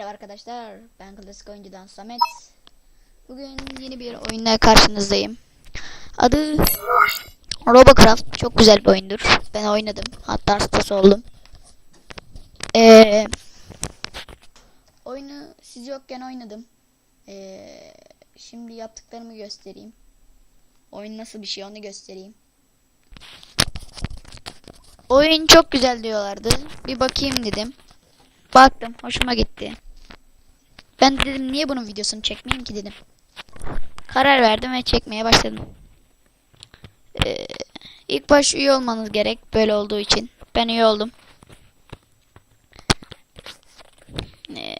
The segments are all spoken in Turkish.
Merhaba arkadaşlar. Ben klasik oyuncudan Samet. Bugün yeni bir oyunla karşınızdayım. Adı Robocraft. Çok güzel bir oyundur. Ben oynadım. Hatta hastası oldum. Ee, oyunu siz yokken oynadım. Ee, şimdi yaptıklarımı göstereyim. Oyun nasıl bir şey onu göstereyim. Oyun çok güzel diyorlardı. Bir bakayım dedim. Baktım hoşuma gitti. Ben de dedim niye bunun videosunu çekmeyeyim ki dedim. Karar verdim ve çekmeye başladım. Ee, ilk baş üye olmanız gerek böyle olduğu için. Ben üye oldum. Ee,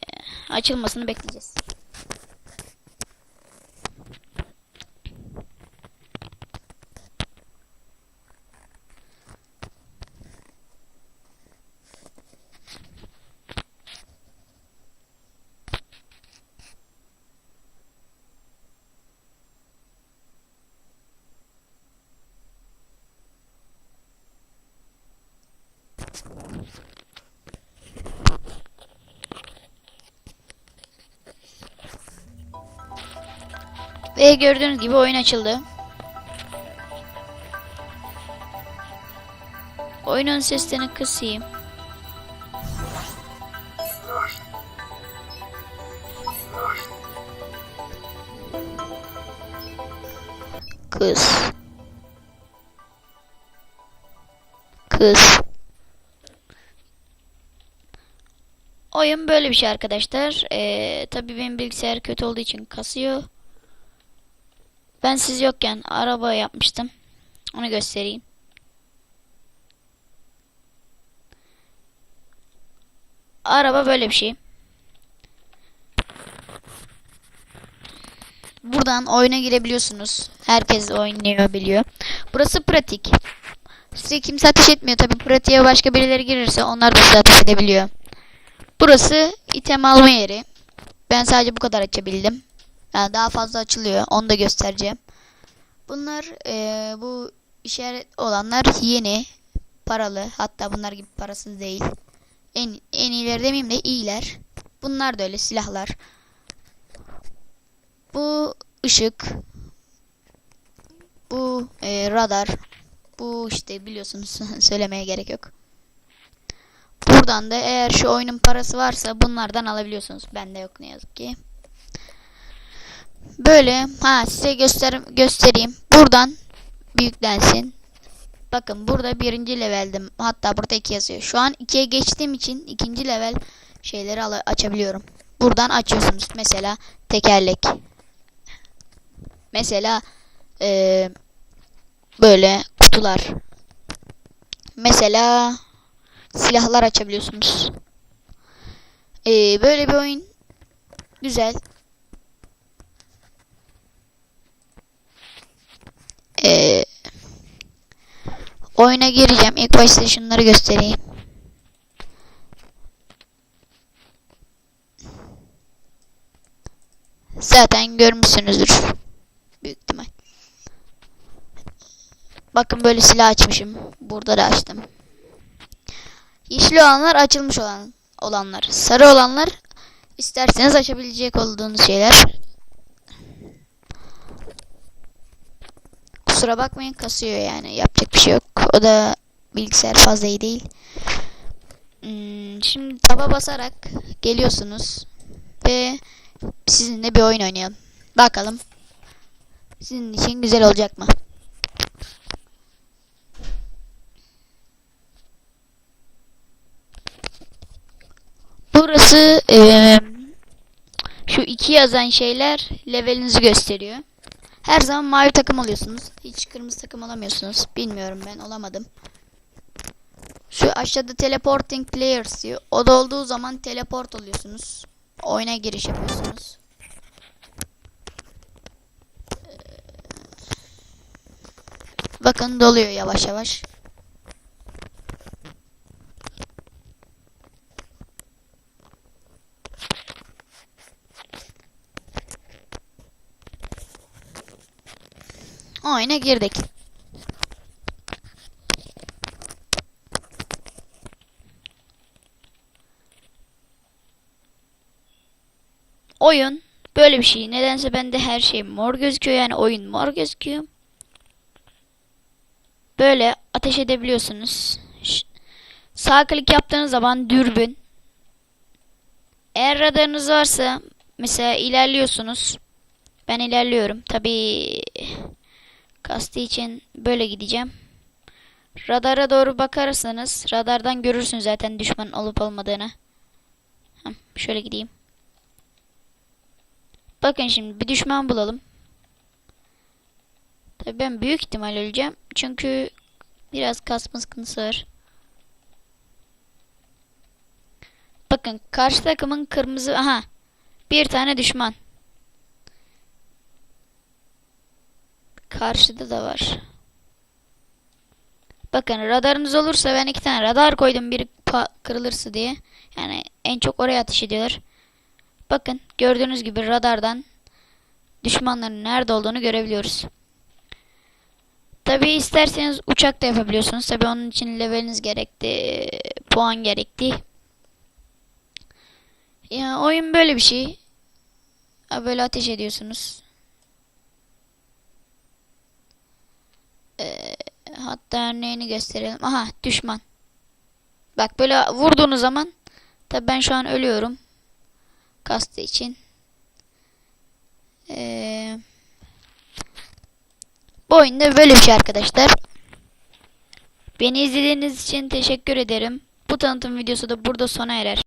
açılmasını bekleyeceğiz. Ve gördüğünüz gibi oyun açıldı. Oyunun seslerini kısayım. Kız. Kız. Oyun böyle bir şey arkadaşlar. Ee, tabii benim bilgisayar kötü olduğu için kasıyor. Ben siz yokken araba yapmıştım. Onu göstereyim. Araba böyle bir şey. Buradan oyuna girebiliyorsunuz. Herkes oynuyor biliyor. Burası pratik. Size kimse ateş etmiyor. Tabi pratiğe başka birileri girirse onlar da size ateş edebiliyor. Burası item alma yeri. Ben sadece bu kadar açabildim. Yani daha fazla açılıyor. Onu da göstereceğim. Bunlar eee, bu işaret olanlar yeni. Paralı. Hatta bunlar gibi parasız değil. En, en iyileri demeyeyim de iyiler. Bunlar da öyle silahlar. Bu ışık. Bu eee, radar. Bu işte biliyorsunuz söylemeye gerek yok. Buradan da eğer şu oyunun parası varsa bunlardan alabiliyorsunuz. Bende yok ne yazık ki. Böyle ha size göster göstereyim. Buradan büyüklensin. Bakın burada birinci leveldim. Hatta burada iki yazıyor. Şu an ikiye geçtiğim için ikinci level şeyleri açabiliyorum. Buradan açıyorsunuz. Mesela tekerlek. Mesela eee, böyle kutular. Mesela silahlar açabiliyorsunuz. Eee, böyle bir oyun güzel. Ee, oyuna gireceğim. İlk başta şunları göstereyim. Zaten görmüşsünüzdür. Büyük ihtimal. Bakın böyle silah açmışım. Burada da açtım. Yeşil olanlar açılmış olan olanlar. Sarı olanlar isterseniz açabilecek olduğunuz şeyler. Kusura bakmayın kasıyor yani yapacak bir şey yok. O da bilgisayar fazla iyi değil. Hmm, şimdi taba basarak geliyorsunuz ve sizinle bir oyun oynayalım. Bakalım sizin için güzel olacak mı? Burası eee, şu iki yazan şeyler levelinizi gösteriyor. Her zaman mavi takım oluyorsunuz. Hiç kırmızı takım olamıyorsunuz. Bilmiyorum ben olamadım. Şu aşağıda teleporting players diyor. O da olduğu zaman teleport oluyorsunuz. Oyuna giriş yapıyorsunuz. Ee, Bakın doluyor yavaş yavaş. Oyuna girdik. oyun böyle bir şey. Nedense bende her şey mor gözüküyor. Yani oyun mor gözüküyor. Böyle ateş edebiliyorsunuz. Sağ klik yaptığınız zaman dürbün. Eğer radarınız varsa mesela ilerliyorsunuz. Ben ilerliyorum. Tabii kastı için böyle gideceğim. Radara doğru bakarsanız radardan görürsün zaten düşman olup olmadığını. Heh, şöyle gideyim. Bakın şimdi bir düşman bulalım. Tabii ben büyük ihtimal öleceğim. Çünkü biraz kasma sıkıntısı var. Bakın karşı takımın kırmızı aha bir tane düşman. Karşıda da var. Bakın radarınız olursa ben iki tane radar koydum biri kırılırsa diye. Yani en çok oraya ateş ediyorlar. Bakın gördüğünüz gibi radardan düşmanların nerede olduğunu görebiliyoruz. Tabi isterseniz uçak da yapabiliyorsunuz. Tabi onun için leveliniz gerekti. Puan gerekti. Ya oyun böyle bir şey. Böyle ateş ediyorsunuz. Ee, hatta örneğini gösterelim. Aha düşman. Bak böyle vurduğunuz zaman tabi ben şu an ölüyorum. Kastı için. Ee, bu oyunda böyle bir şey arkadaşlar. Beni izlediğiniz için teşekkür ederim. Bu tanıtım videosu da burada sona erer.